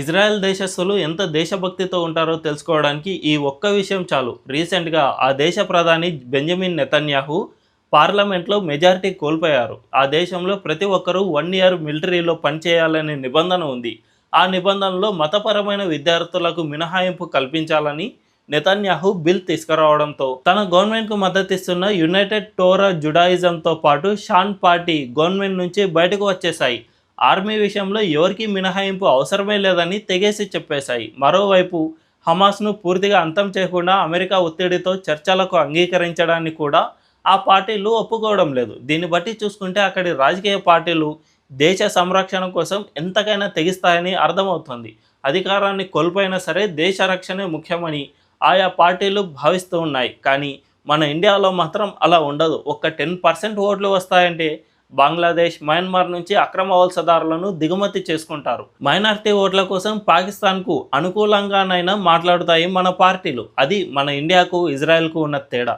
Israel దేశస్థులు ఎంత దేశభక్తితో ఉంటారో తెలుసుకోవడానికి ఈ ఒక్క విషయం చాలు. రీసెంట్గా ఆ దేశ ప్రధాని బెంజమిన్ నెతన్యాహు పార్లమెంట్లో మెజారిటీ కోల్పోయారు. ఆ దేశంలో ప్రతి ఒక్కరూ వన్ ఇయర్ మిలిటరీలో పనిచేయాలనే నిబంధన ఉంది. ఆ నిబంధనలో మతపరమైన విద్యార్థులకు మినహాయింపు కల్పించాలని నెతన్యాహు బిల్ తీసుకురావడంతో తన గవర్నమెంట్కు మద్దతిస్తున్న యునైటెడ్ టోరా జుడాయిజంతో పాటు షాన్ పార్టీ గవర్నమెంట్ నుంచి బయటకు వచ్చేశాయి. ఆర్మీ విషయంలో ఎవరికీ మినహాయింపు అవసరమే లేదని తెగేసి చెప్పేశాయి. మరోవైపు హమాస్ను పూర్తిగా అంతం చేయకుండా అమెరికా ఒత్తిడితో చర్చలకు అంగీకరించడాన్ని కూడా ఆ పార్టీలు ఒప్పుకోవడం లేదు. దీన్ని బట్టి చూసుకుంటే అక్కడి రాజకీయ పార్టీలు దేశ సంరక్షణ కోసం ఎంతకైనా తెగిస్తాయని అర్థమవుతుంది. అధికారాన్ని కోల్పోయినా సరే దేశ రక్షణే ముఖ్యమని ఆయా పార్టీలు భావిస్తూ ఉన్నాయి. కానీ మన ఇండియాలో మాత్రం అలా ఉండదు. ఒక టెన్ పర్సెంట్ ఓట్లు వస్తాయంటే బంగ్లాదేశ్ మయన్మార్ నుంచి అక్రమ వలసదారులను దిగుమతి చేసుకుంటారు. మైనార్టీ ఓట్ల కోసం పాకిస్తాన్కు అనుకూలంగానైనా మాట్లాడుతాయి మన పార్టీలు. అది మన ఇండియాకు ఇజ్రాయెల్కు ఉన్న తేడా.